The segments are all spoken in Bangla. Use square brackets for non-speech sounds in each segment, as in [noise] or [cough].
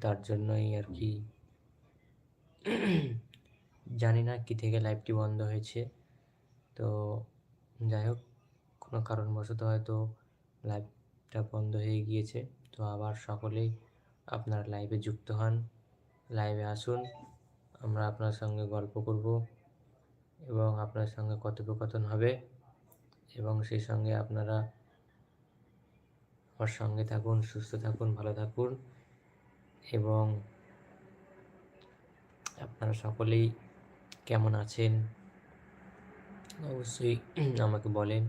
তার জন্যই আর কি। জানি না কী থেকে লাইভটি বন্ধ হয়েছে। তো যাই হোক, কোনো কারণবশত হয়তো লাইভটা বন্ধ হয়ে গিয়েছে। তো আবার সকলেই আপনার লাইভে যুক্ত হন, লাইভে আসুন। আমরা আপনার সঙ্গে গল্প করব এবং আপনার সঙ্গে কথোপকথন হবে এবং সেই সঙ্গে আপনারা আমার সঙ্গে থাকুন, সুস্থ থাকুন, ভালো থাকুন। এবং আপনারা সকলেই কেমন আছেন? অবশ্যই আমাকে বলেন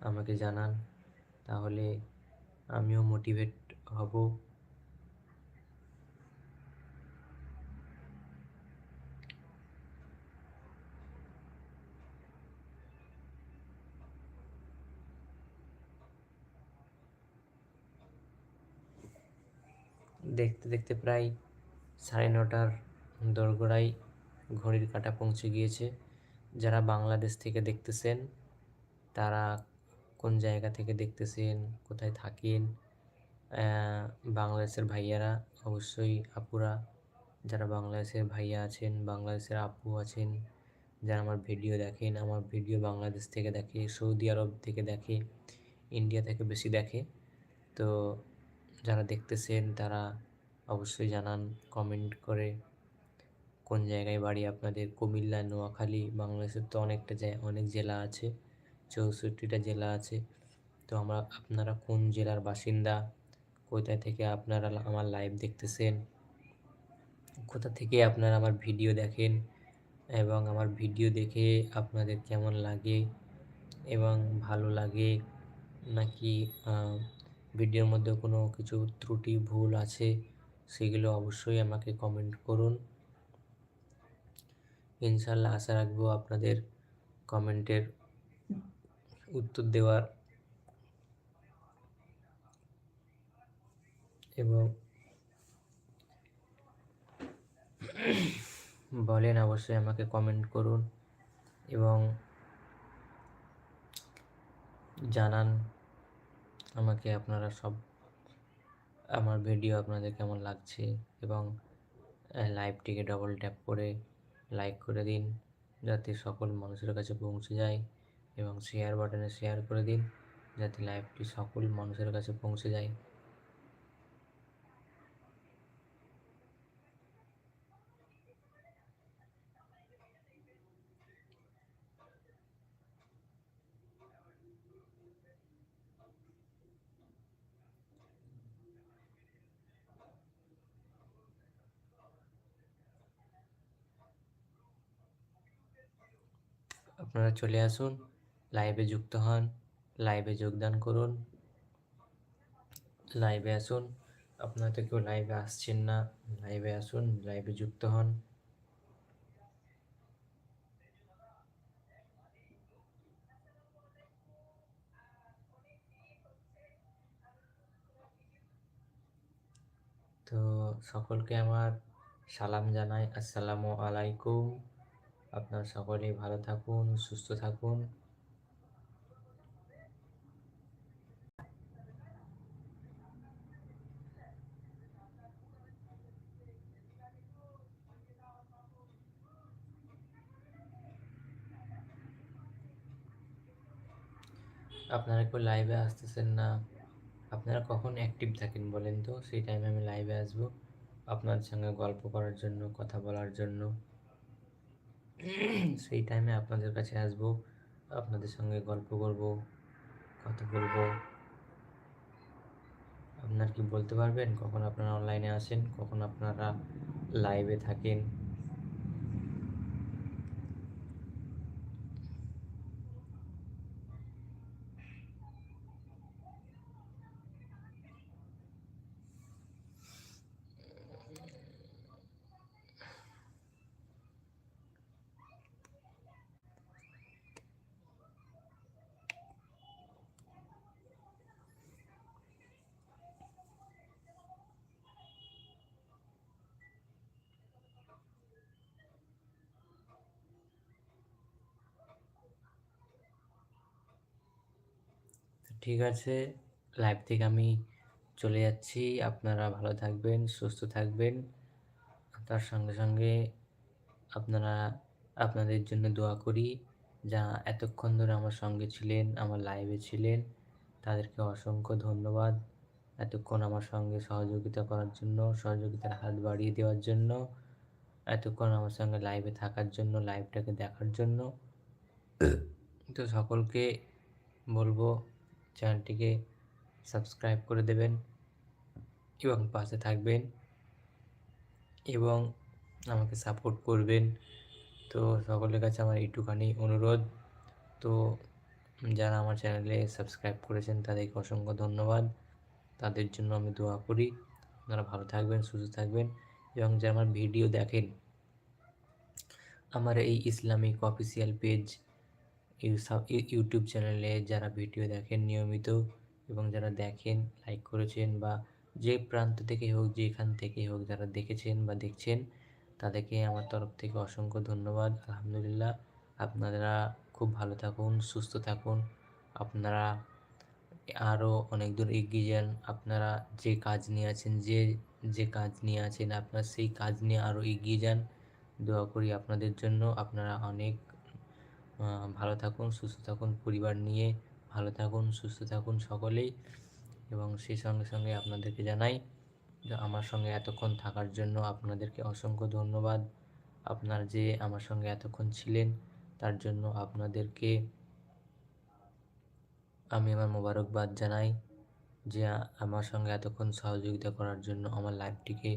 আমাকে জানান। তাহলে আমিও মোটিভেট হব। দেখতে দেখতে প্রায় সাড়ে নটার দোরগোড়ায় ঘড়ির কাঁটা পৌঁছে গিয়েছে। যারা বাংলাদেশ থেকে দেখতেছেন, তারা কোন জায়গা থেকে দেখতেছেন, কোথায় থাকেন বাংলাদেশের ভাইয়ারা, অবশ্যই আপুরা, যারা বাংলাদেশের ভাইয়া আছেন, বাংলাদেশের আপু আছেন, যারা আমার ভিডিও দেখেন, আমার ভিডিও বাংলাদেশ থেকে দেখে, সৌদি আরব থেকে দেখে, ইন্ডিয়া থেকে বেশি দেখে। তো যারা দেখতেছেন, তারা অবশ্যই জানান কমেন্ট করে। কোন জায়গায় বাড়ি আপনাদের? কুমিল্লা, নোয়াখালী, বাংলাদেশের তো অনেকটা জায়গা অনেক জেলা আছে, চৌষট্টিটা জেলা আছে। তো আমরা, আপনারা কোন জেলার বাসিন্দা? কোথায় থেকে আপনারা আমার লাইভ দেখতেছেন? কোথা থেকে আপনারা আমার ভিডিও দেখেন? এবং আমার ভিডিও দেখে আপনাদের কেমন লাগে? এবং ভালো লাগে? নাকি ভিডিওর মধ্যে কোনো কিছু ত্রুটি, ভুল আছে? সেগুলো অবশ্যই আমাকে কমেন্ট করুন। ইনশাল্লাহ আশা রাখব আপনাদের কমেন্টের উত্তর দেওয়ার এবং বলেন অবশ্যই আমাকে কমেন্ট করুন এবং জানান আমাকে আপনারা সব আমার ভিডিও আপনাদের কেমন লাগছে? এবং লাইভটিকে ডবল ট্যাপ করে লাইক করে দিন, যাতে সকল মানুষের কাছে পৌঁছে যায়। এবং শেয়ার বাটনে শেয়ার করে দিন, যাতে লাইভটি সকল মানুষের কাছে পৌঁছে যায়। আপনারা চলে আসুন লাইভে যুক্ত হন লাইভে যোগদান করুন লাইভে আসুন। আপনারা তো কেউ লাইভে আসছেন না লাইভে আসুন লাইভে যুক্ত হন। তো সকলকে আমার সালাম জানাই, আসসালামু আলাইকুম। আপনারা সকলেই ভালো থাকুন, সুস্থ থাকুন। আপনারা কেউ লাইভে আসতেছেন না। আপনারা কখন অ্যাক্টিভ থাকেন বলেন তো? সেই টাইমে আমি লাইভে আসব। আপনাদের সঙ্গে গল্প করার জন্য, কথা বলার জন্য। সেই টাইমে আপনাদের কাছে আসব, আপনাদের সঙ্গে গল্প করব, কথা বলব। আপনার কি বলতে পারবেন? কখন আপনারা অনলাইনে আসেন? কখন আপনারা লাইভে থাকেন? ঠিক আছে। লাইভ থেকে আমি চলে যাচ্ছি। আপনারা ভালো থাকবেন, সুস্থ থাকবেন। তার সঙ্গে সঙ্গে আপনারা, আপনাদের জন্য দোয়া করি। যা এতক্ষণ ধরে আমার সঙ্গে ছিলেন, আমার লাইভে ছিলেন, তাদেরকে অসংখ্য ধন্যবাদ। এতক্ষণ আমার সঙ্গে সহযোগিতা করার জন্য, সহযোগিতার হাত বাড়িয়ে দেওয়ার জন্য, এতক্ষণ আমার সঙ্গে লাইভে থাকার জন্য লাইভটাকে দেখার জন্য। তো সকলকে বলব চ্যানেলটিকে সাবস্ক্রাইব করে দেবেন এবং পাশে থাকবেন এবং আমাকে সাপোর্ট করবেন। তো সকলের কাছে আমার এইটুখানি অনুরোধ। তো যারা আমার চ্যানেলে সাবস্ক্রাইব করেছেন, তাদেরকে অসংখ্য ধন্যবাদ। তাদের জন্য আমি দোয়া করি। আপনারা ভালো থাকবেন, সুস্থ থাকবেন এবং যারা আমার ভিডিও দেখেন, আমার এই ইসলামিক অফিসিয়াল পেজ ইউটিউব চ্যানেলে যারা ভিডিও দেখেন নিয়মিত এবং যারা দেখেন লাইক করেছেন বা যে প্রান্ত থেকে হোক, যেখান থেকে হোক যারা দেখেছেন বা দেখছেন, তাদেরকে আমার তরফ থেকে অসংখ্য ধন্যবাদ। আলহামদুলিল্লাহ, আপনারা খুব ভালো থাকুন, সুস্থ থাকুন। আপনারা আরও অনেক দূর এগিয়ে যান। আপনারা যে কাজ নিয়ে আছেন, যে যে কাজ নিয়ে আছেন, আপনার সেই কাজ নিয়ে আরও এগিয়ে যান। দোয়া করি আপনাদের জন্য। আপনারা অনেক ভালো থাকুন, সুস্থ থাকুন, পরিবার নিয়ে ভালো থাকুন, সুস্থ থাকুন সকলেই। এবং সেই সঙ্গে সঙ্গে আপনাদেরকে জানাই আমার সঙ্গে এতক্ষণ থাকার জন্য আপনাদেরকে অসংখ্য ধন্যবাদ। আপনার যে আমার সঙ্গে এতক্ষণ ছিলেন, তার জন্য আপনাদেরকে আমি আমার মোবারকবাদ জানাই যে আমার সঙ্গে এতক্ষণ সহযোগিতা করার জন্য, আমার লাইফটিকে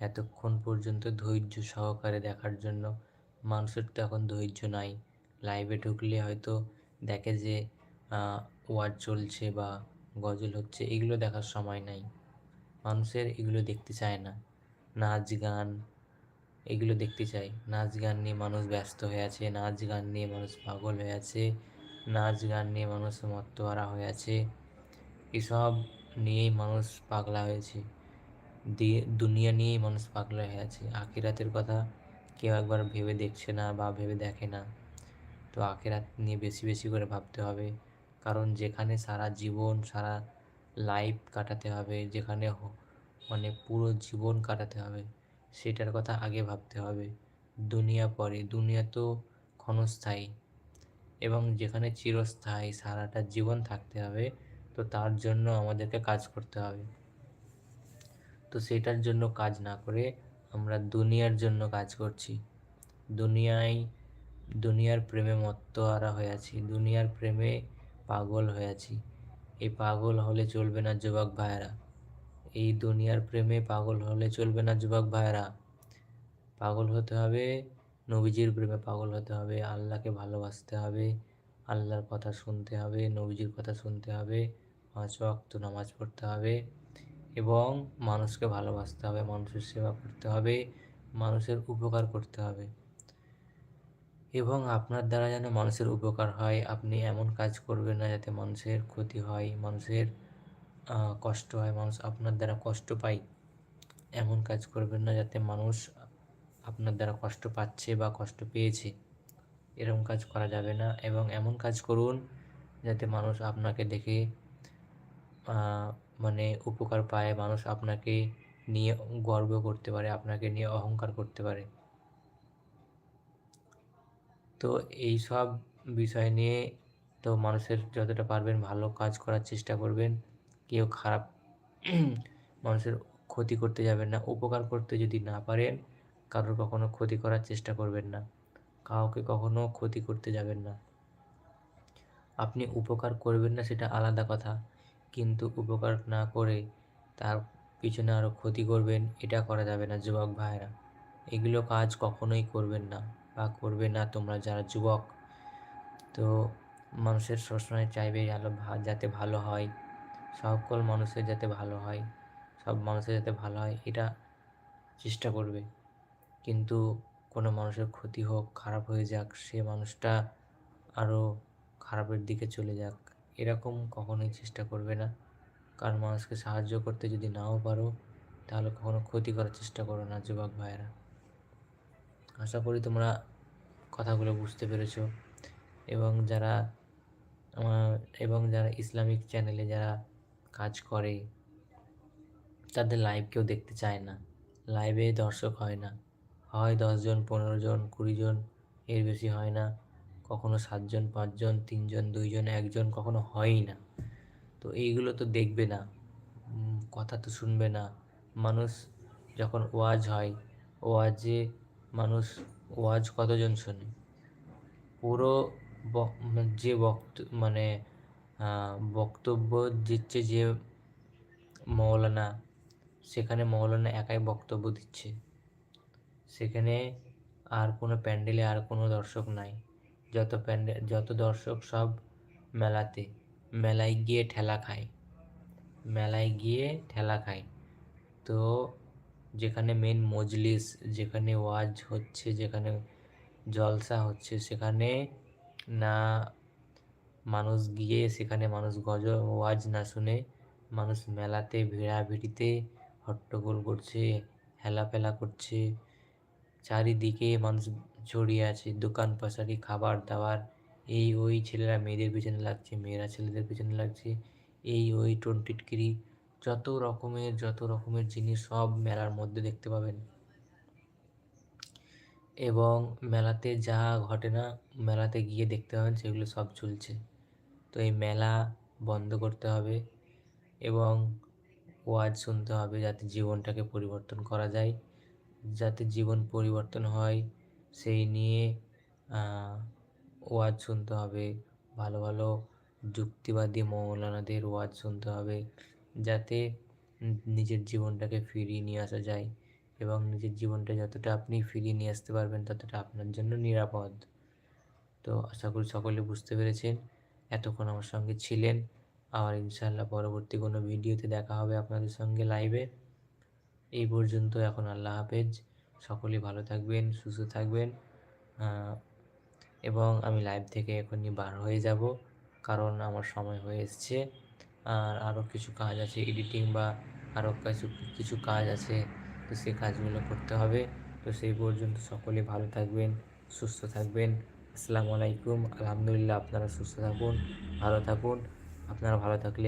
এতক্ষণ পর্যন্ত ধৈর্য সহকারে দেখার জন্য। মানুষের তো এখন ধৈর্য নাই। লাইভে ঢুকলে হয়তো দেখে যে ওয়ার্ড চলছে বা গজল হচ্ছে, এগুলো দেখার সময় নাই। মানুষের এগুলো দেখতে চায় না। নাচ গান, এগুলো দেখতে চাই নাচ গান নিয়ে মানুষ ব্যস্ত হয়ে আছে, নাচ গান নিয়ে মানুষ পাগল হয়ে আছে, নাচ গান নিয়ে মানুষ মত্তহারা হয়ে আছে। এসব নিয়েই মানুষ পাগলা হয়েছে। দিয়ে দুনিয়া নিয়েই মানুষ পাগলা হয়ে আছে। আখিরাতের কথা কেউ একবার ভেবে দেখছে না বা ভেবে দেখে না। তো আখেরাত নিয়ে বেশি বেশি করে ভাবতে হবে। কারণ যেখানে সারা জীবন, সারা লাইফ কাটাতে হবে, যেখানে মানে পুরো জীবন কাটাতে হবে, সেটার কথা আগে ভাবতে হবে। দুনিয়া পরে, দুনিয়া তো ক্ষণস্থায়ী। এবং যেখানে চিরস্থায়ী, সারাটা জীবন থাকতে হবে, তো তার জন্য আমাদেরকে কাজ করতে হবে। তো সেটার জন্য কাজ না করে আমরা দুনিয়ার জন্য কাজ করছি। দুনিয়ায় দুনিয়ার প্রেমে মত্তহারা হয়ে আছি, দুনিয়ার প্রেমে পাগল হয়ে আছি। এই পাগল হলে চলবে না যুবক ভাইয়েরা। এই দুনিয়ার প্রেমে পাগল হলে চলবে না যুবক ভাইয়েরা। পাগল হতে হবে নবীজির প্রেমে, পাগল হতে হবে আল্লাহকে ভালোবাসতে হবে, আল্লাহর কথা শুনতে হবে, নবীজির কথা শুনতে হবে, পাঁচ ওয়াক্ত নামাজ পড়তে হবে এবং মানুষকে ভালোবাসতে হবে, মানুষের সেবা করতে হবে, মানুষের উপকার করতে হবে। এবং আপনার দ্বারা যেন মানুষের উপকার হয়, আপনি এমন কাজ করবেন না যাতে মানুষের ক্ষতি হয়, মানুষের কষ্ট হয়, মানুষ আপনার দ্বারা কষ্ট পায়। এমন কাজ করবেন না যাতে মানুষ আপনার দ্বারা কষ্ট পাচ্ছে বা কষ্ট পেয়েছে। এরকম কাজ করা যাবে না এবং এমন কাজ করুন যাতে মানুষ আপনাকে দেখে মানে উপকার পায়, মানুষ আপনাকে নিয়ে গর্ব করতে পারে, আপনাকে নিয়ে অহংকার করতে পারে। তো এই সব বিষয় নিয়ে তো মানুষের যতটা পারবেন ভালো কাজ করার চেষ্টা করবেন। কেউ খারাপ [clears throat] মানুষের ক্ষতি করতে যাবেন না, উপকার করতে যদি না পারেন, কারোর কখনো ক্ষতি করার চেষ্টা করবেন না। কাউকে কখনো ক্ষতি করতে যাবেন না। আপনি উপকার করবেন না সেটা আলাদা কথা, কিন্তু উপকার না করে তার পিছনে আরও ক্ষতি করবেন, এটা করা যাবে না, যুবক ভাইরা এগুলো কাজ কখনোই করবেন না। বা করবে না তোমরা যারা যুবক। তো মানুষের সবসময় চাইবে আলো যাতে ভালো হয়। সকল মানুষের যাতে ভালো হয়, সব মানুষের যাতে ভালো হয়, এটা চেষ্টা করবে। কিন্তু কোনো মানুষের ক্ষতি হোক, খারাপ হয়ে যাক, সে মানুষটা আরও খারাপের দিকে চলে যাক, এরকম কখনোই চেষ্টা করবে না। কারণ মানুষকে সাহায্য করতে যদি নাও পারো, তাহলে কখনো ক্ষতি করার চেষ্টা করো না, যুবক ভাইয়েরা। আশা করি তোমরা কথাগুলো বুঝতে পেরেছ। এবং যারা এবং যারা ইসলামিক চ্যানেলে যারা কাজ করে, তাদের লাইভ কেউ দেখতে চায় না। লাইভে দর্শক হয় না। হয় দশজন পনেরো জন, কুড়ি জন, এর বেশি হয় না। কখনো সাতজন, পাঁচজন, তিনজন, দুইজন, একজন কখনো হয়ই না। তো এইগুলো তো দেখবে না। কথা তো শুনবে না। মানুষ যখন ওয়াজ হয়, ওয়াজে মানুষ ওয়াজ কতজন শোনে? পুরো বক- যে বক্ত মানে বক্তব্য দিচ্ছে যে মৌলানা, সেখানে মৌলানা একাই বক্তব্য দিচ্ছে। সেখানে আর কোনো প্যান্ডেলে আর কোনো দর্শক নাই। যত প্যান্ডেল যত দর্শক সব মেলাতে, মেলায় গিয়ে ঠেলা খায়। মেলায় গিয়ে ঠেলা খায়। তো যেখানে মেন মজলিস, যেখানে ওয়াজ হচ্ছে, যেখানে জলসা হচ্ছে, সেখানে না মানুষ গিয়ে, সেখানে মানুষ গজ, ওয়াজ না শুনে মানুষ মেলাতে, ভিড়াভিড়িতে হট্টগোল করছে, হেলাফেলা করছে। চারিদিকে মানুষ ছড়িয়ে আছে, দোকান পাশারি, খাবার দাবার। এই ওই ছেলেরা মেয়েদের পিছনে লাগছে, মেয়েরা ছেলেদের পিছনে লাগছে। এই ওই টোনটিটকিরি যত রকমের যত রকমের জিনিস সব মেলার মধ্যে দেখতে পাবেন। এবং মেলাতে যা ঘটে না, মেলাতে গিয়ে দেখতে পাবেন সেগুলো সব চলছে। তো এই মেলা বন্ধ করতে হবে এবং ওয়াজ শুনতে হবে যাতে জীবনটাকে পরিবর্তন করা যায়। যাতে জীবন পরিবর্তন হয়, সেই নিয়ে ওয়াজ শুনতে হবে। ভালো ভালো যুক্তিবাদী মৌলানাদের ওয়াজ শুনতে হবে। যাতে নিজের জীবনটাকে ফিরিয়ে নিয়ে আসা যায় এবং নিজের জীবনটা যতটা আপনি ফিরিয়ে নিয়ে আসতে পারবেন ততটা আপনার জন্য নিরাপদ। তো আশা করি সকলে বুঝতে পেরেছেন। এতক্ষণ আমার সঙ্গে ছিলেন। আবার ইনশাল্লাহ পরবর্তী কোনো ভিডিওতে দেখা হবে আপনাদের সঙ্গে লাইভে। এই পর্যন্ত এখন আল্লাহ হাফেজ। সকলে ভালো থাকবেন, সুস্থ থাকবেন এবং আমি লাইভ থেকে এখনই বার হয়ে যাব কারণ আমার সময় হয়ে এসছে। আর আরও কিছু কাজ আছে এডিটিং বা আরও কিছু কিছু কাজ আছে। তো সেই কাজগুলো করতে হবে। তো সেই পর্যন্ত সকলে ভালো থাকবেন, সুস্থ থাকবেন। আসসালামু আলাইকুম। আলহামদুলিল্লাহ আপনারা সুস্থ থাকুন, ভালো থাকুন। আপনারা ভালো থাকলে